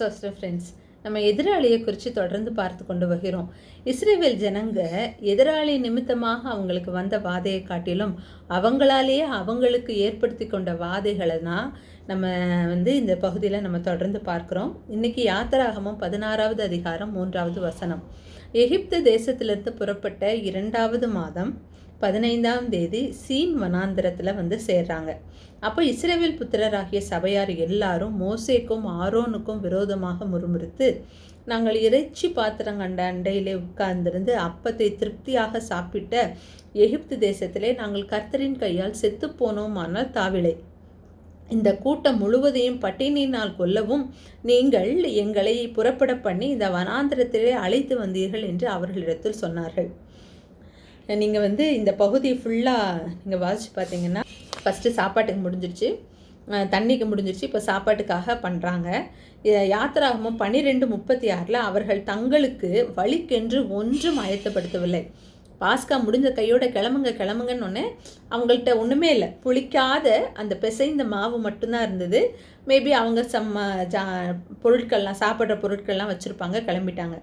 Zoster friends நம்ம எதிராளியை குறித்து தொடர்ந்து பார்த்து கொண்டு வருகிறோம். இஸ்ரேவேல் ஜனங்க எதிராளி நிமித்தமாக அவங்களுக்கு வந்த வாதையை காட்டிலும் அவங்களாலேயே அவங்களுக்கு ஏற்படுத்தி கொண்ட வாதைகளை தான் நம்ம வந்து இந்த பகுதியில் நம்ம தொடர்ந்து பார்க்குறோம். இன்றைக்கி யாத்திராகமும் பதினாறாவது அதிகாரம் மூன்றாவது வசனம். எகிப்து தேசத்திலிருந்து புறப்பட்ட இரண்டாவது மாதம் பதினைந்தாம் தேதி சீன் வனாந்திரத்தில் வந்து சேர்றாங்க. அப்போ இஸ்ரேவேல் புத்திரராகிய சபையார் எல்லாரும் மோசேக்கும் ஆரோனுக்கும் விரோதமாக முறுமுறுத்து நாங்கள் இறைச்சி பாத்திரம் கண்ட அண்டையிலே உட்கார்ந்திருந்து அப்பத்தை திருப்தியாக சாப்பிட்ட எகிப்து தேசத்திலே நாங்கள் கர்த்தரின் கையால் செத்துப்போனோமானால் தாவிலை. இந்த கூட்டம் முழுவதையும் பட்டினியினால் கொல்லவும் நீங்கள் எங்களை புறப்பட பண்ணி இந்த வனாந்திரத்திலே அழைத்து வந்தீர்கள் என்று அவர்களிடத்தில் சொன்னார்கள். நீங்கள் வந்து இந்த பகுதி ஃபுல்லாக நீங்கள் வாசித்து பார்த்தீங்கன்னா ஃபஸ்ட்டு சாப்பாட்டுக்கு முடிஞ்சிருச்சு. தண்ணிக்கு முடிஞ்சிருச்சு. இப்போ சாப்பாட்டுக்காக பண்ணுறாங்க யாத்திராகமும் பன்னிரெண்டு முப்பத்தி ஆறில் அவர்கள் தங்களுக்கு வழிக்கென்று ஒன்றும் ஆயத்தப்படுத்தவில்லை பாஸ்கா முடிஞ்ச கையோட கிளம்புங்க கிளம்புங்கன்னு ஒன்று அவங்கள்ட்ட ஒன்றுமே இல்லை. புளிக்காத அந்த பிசைந்த மாவு மட்டும்தான் இருந்தது. மேபி அவங்க சம்ம ஜா பொருட்கள்லாம் சாப்பிட்ற பொருட்கள்லாம் வச்சுருப்பாங்க கிளம்பிட்டாங்க.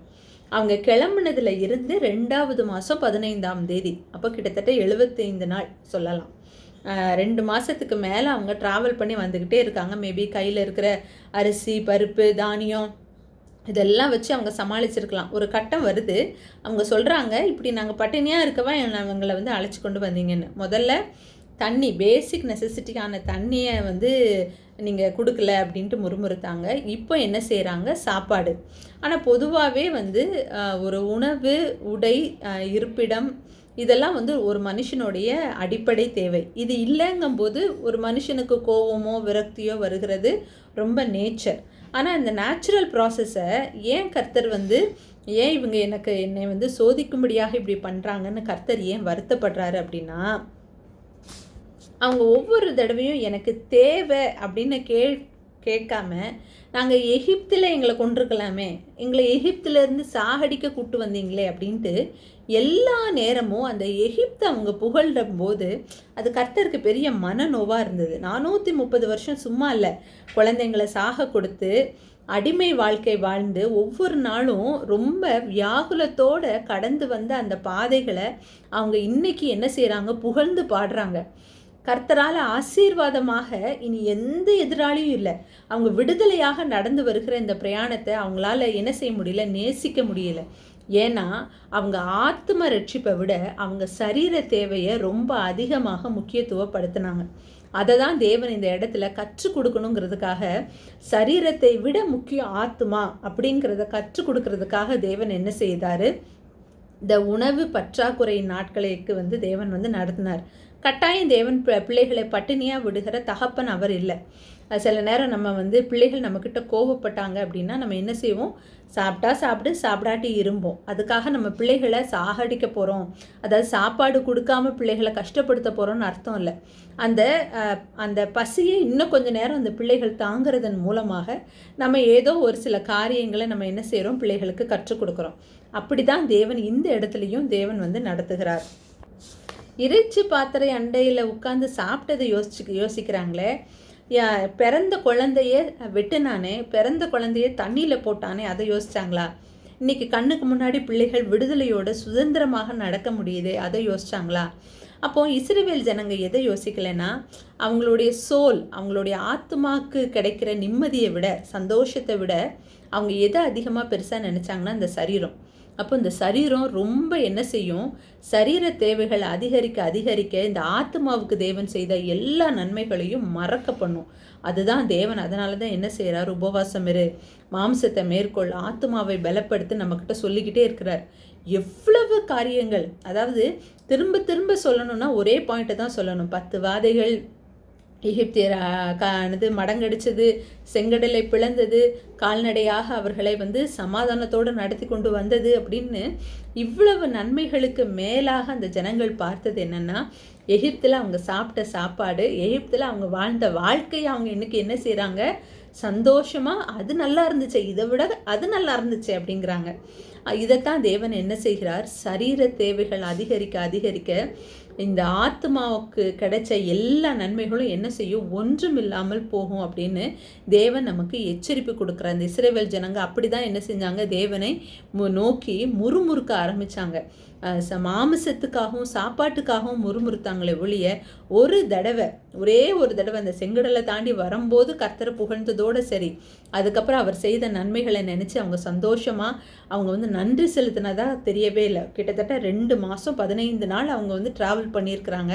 அவங்க கிளம்புனதுல இருந்து ரெண்டாவது மாதம் பதினைந்தாம் தேதி. அப்போ கிட்டத்தட்ட எழுபத்தைந்து நாள் சொல்லலாம். ரெண்டு மாதத்துக்கு மேலே அவங்க ட்ராவல் பண்ணி வந்துக்கிட்டே இருக்காங்க. மேபி கையில் இருக்கிற அரிசி பருப்பு தானியம் இதெல்லாம் வச்சு அவங்க சமாளிச்சிருக்கலாம். ஒரு கட்டம் வருது. அவங்க சொல்கிறாங்க இப்படி நாங்கள் பட்டினியாக இருக்கவா? அவங்கள வந்து அழைச்சி கொண்டு வந்தீங்கன்னு. முதல்ல தண்ணி பேசிக் நெசசிட்டிக்கான தண்ணியை வந்து நீங்கள் கொடுக்கல அப்படின்ட்டு முறுமுறுத்தாங்க. இப்போ என்ன செய்கிறாங்க சாப்பாடு. ஆனால் பொதுவாகவே வந்து ஒரு உணவு உடை இருப்பிடம் இதெல்லாம் வந்து ஒரு மனுஷனுடைய அடிப்படை தேவை. இது இல்லைங்கும்போது ஒரு மனுஷனுக்கு கோவமோ விரக்தியோ வருகிறது ரொம்ப நேச்சர் ஆனால் இந்த நேச்சுரல் ப்ராசஸை ஏன் கர்த்தர் வந்து ஏன் இவங்க எனக்கு என்னை வந்து சோதிக்கும்படியாக இப்படி பண்ணுறாங்கன்னு கர்த்தர் ஏன் வருத்தப்படுறாரு அப்படின்னா அவங்க ஒவ்வொரு தடவையும் எனக்கு தேவை அப்படின்னு கே கேட்காம நாங்கள் எகிப்தில் எங்களை கொண்டிருக்கலாமே எங்களை எகிப்திலேருந்து சாகடிக்க கூட்டு வந்தீங்களே அப்படின்ட்டு எல்லா நேரமும் அந்த எகிப்தை அவங்க புகழ்ற போது அது கர்த்தருக்கு பெரிய மனநோவாக இருந்தது. நானூற்றி முப்பது வருஷம் சும்மா இல்லை குழந்தைங்களை சாக கொடுத்து அடிமை வாழ்க்கை வாழ்ந்து ஒவ்வொரு நாளும் ரொம்ப வியாகுலத்தோட கடந்து வந்த அந்த பாதைகளை அவங்க இன்னைக்கு என்ன செய்கிறாங்க புகழ்ந்து பாடுறாங்க. கர்த்தரால் ஆசீர்வாதமாக இனி எந்த எதிராளியும் இல்லை. அவங்க விடுதலையாக நடந்து வருகிற இந்த பிரயாணத்தை அவங்களால என்ன செய்ய முடியல? நேசிக்க முடியல. ஏன்னா அவங்க ஆத்ம ரட்சிப்பை விட அவங்க சரீர தேவையை ரொம்ப அதிகமாக முக்கியத்துவப்படுத்தினாங்க. அதை தான் தேவன் இந்த இடத்துல கற்றுக் கொடுக்கணுங்கிறதுக்காக சரீரத்தை விட முக்கியம் ஆத்மா அப்படிங்கிறத கற்றுக் கொடுக்கறதுக்காக தேவன் என்ன செய்தார்? இந்த உணவு பற்றாக்குறை நாட்களுக்கு வந்து தேவன் வந்து நடத்தினார். கட்டாயம் தேவன் பி- பிள்ளைகளை பட்டினியாக விடுகிற தகப்பன் அவர் இல்லை. சில நேரம் நம்ம வந்து பிள்ளைகள் நம்மக்கிட்ட கோவப்பட்டாங்க அப்படின்னா நம்ம என்ன செய்வோம்? சாப்பிட்டா சாப்பிட்டு சாப்பிடாட்டி இரும்போம். அதுக்காக நம்ம பிள்ளைகளை சாகடிக்க போகிறோம் அதாவது சாப்பாடு கொடுக்காம பிள்ளைகளை கஷ்டப்படுத்த போகிறோம்னு அர்த்தம் இல்லை. அந்த அந்த பசியை இன்னும் கொஞ்சம் நேரம் அந்த பிள்ளைகள் தாங்கிறதன் மூலமாக நம்ம ஏதோ ஒரு சில காரியங்களை நம்ம என்ன செய்கிறோம் பிள்ளைகளுக்கு கற்றுக் கொடுக்குறோம். அப்படி தான் தேவன் இந்த இடத்துலையும் தேவன் வந்து நடத்துகிறார். இறைச்சி பாத்திரை அண்டையில் உட்காந்து சாப்பிட்டதை யோசிச்சு யோசிக்கிறாங்களே. பிறந்த குழந்தையே வெட்டுனானே பிறந்த குழந்தையே தண்ணியில் போட்டானே அதை யோசிச்சாங்களா? இன்னைக்கு கண்ணுக்கு முன்னாடி பிள்ளைகள் விடுதலையோட சுதந்திரமாக நடக்க முடியுதே அதை யோசிச்சாங்களா? அப்போது இஸ்ரேவேல் ஜனங்க எதை யோசிக்கலைன்னா அவங்களுடைய சோல் அவங்களுடைய ஆத்மாக்கு கிடைக்கிற நிம்மதியை விட சந்தோஷத்தை விட அவங்க எதை அதிகமாக பெருசாக நினச்சாங்கன்னா அந்த சரீரம். அப்போ இந்த சரீரம் ரொம்ப என்ன செய்யும்? சரீர தேவைகள் அதிகரிக்க அதிகரிக்க இந்த ஆத்மாவுக்கு தேவன் செய்த எல்லா நன்மைகளையும் மறக்க பண்ணும். அதுதான் தேவன். அதனால தான் என்ன செய்கிறார் உபவாசம் இரு. மாம்சத்தை மேற்கொள். ஆத்மாவை பலப்படுத்தி நம்மக்கிட்ட சொல்லிக்கிட்டே இருக்கிறார். எவ்வளவு காரியங்கள். அதாவது திரும்ப திரும்ப சொல்லணும்னா ஒரே பாயிண்ட்டை தான் சொல்லணும். பத்து வாதைகள் எகிப்தியர் ஆ, மடங்கடிச்சது செங்கடலை பிளந்தது கால்நடையாக அவர்களை வந்து சமாதானத்தோடு நடத்தி கொண்டு வந்தது அப்படின்னு இவ்வளவு நன்மைகளுக்கு மேலாக அந்த ஜனங்கள் பார்த்தது என்னென்னா எகிப்தில் அவங்க சாப்பிட்ட சாப்பாடு எகிப்தில் அவங்க வாழ்ந்த வாழ்க்கையை அவங்க இன்னைக்கு என்ன செய்கிறாங்க சந்தோஷமாக அது நல்லா இருந்துச்சு இதை விட அது நல்லா இருந்துச்சு அப்படிங்கிறாங்க. இதைத்தான் தேவன் என்ன செய்கிறார்? சரீர தேவைகள் அதிகரிக்க அதிகரிக்க இந்த ஆத்மாவுக்கு கிடைச்ச எல்லா நன்மைகளும் என்ன செய்யும்? ஒன்றும் இல்லாமல் போகும் அப்படின்னு தேவன் நமக்கு எச்சரிப்பு கொடுக்குற அந்த இஸ்ரேவேல் ஜனங்க அப்படி தான் என்ன செஞ்சாங்க? தேவனை நோக்கி முறுமுறுக்க ஆரம்பித்தாங்க மாமிசத்துக்காகவும் சாப்பாட்டுக்காகவும் முறுமுறுத்தாங்களே ஒழிய ஒரு தடவை ஒரே ஒரு தடவை அந்த செங்கடலை தாண்டி வரும்போது கர்த்தரை புகழ்ந்ததோடு சரி அதுக்கப்புறம் அவர் செய்த நன்மைகளை நினச்சி அவங்க சந்தோஷமாக அவங்க வந்து நன்றி செலுத்தினதாக தெரியவே இல்லை. கிட்டத்தட்ட ரெண்டு மாதம் பதினைந்து நாள் அவங்க வந்து ட்ராவல் பண்ணியிருக்கிறாங்க.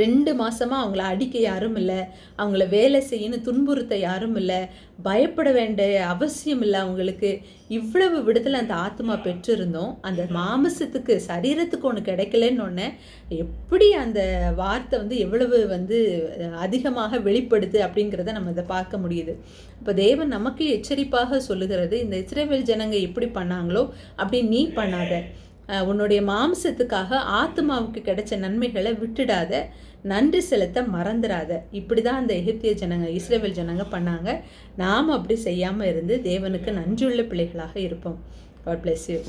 ரெண்டு மாதமாக அவங்கள அடிக்க யாரும் இல்லை. அவங்கள வேலை செய்யணும் துன்புறுத்த யாரும் இல்லை. பயப்பட வேண்டிய அவசியம் இல்லை அவங்களுக்கு. இவ்வளவு விடுதலை அந்த ஆத்மா பெற்றிருந்தோம். அந்த மாமசத்துக்கு சரீரத்துக்கு ஒன்று கிடைக்கலன்னு ஒன்று எப்படி அந்த வார்த்தை வந்து எவ்வளவு வந்து அதிகமாக வெளிப்படுது அப்படிங்கிறத நம்ம இதை பார்க்க முடியுது. இப்போ தேவன் நமக்கு எச்சரிப்பாக சொல்லுகிறது இந்த இஸ்ரேவேல் ஜனங்க எப்படி பண்ணாங்களோ? அப்படி நீ பண்ணாத. உன்னுடைய மாம்சத்துக்காக ஆத்மாவுக்கு கிடைச்ச நன்மைகளை விட்டுடாத நன்றி செலுத்த மறந்துடாத இப்படி தான் அந்த எகிப்திய ஜனங்க இஸ்ரேவேல் ஜனங்க பண்ணாங்க. நாம் அப்படி செய்யாமல் இருந்து தேவனுக்கு நன்றியுள்ள பிள்ளைகளாக இருப்போம். God bless you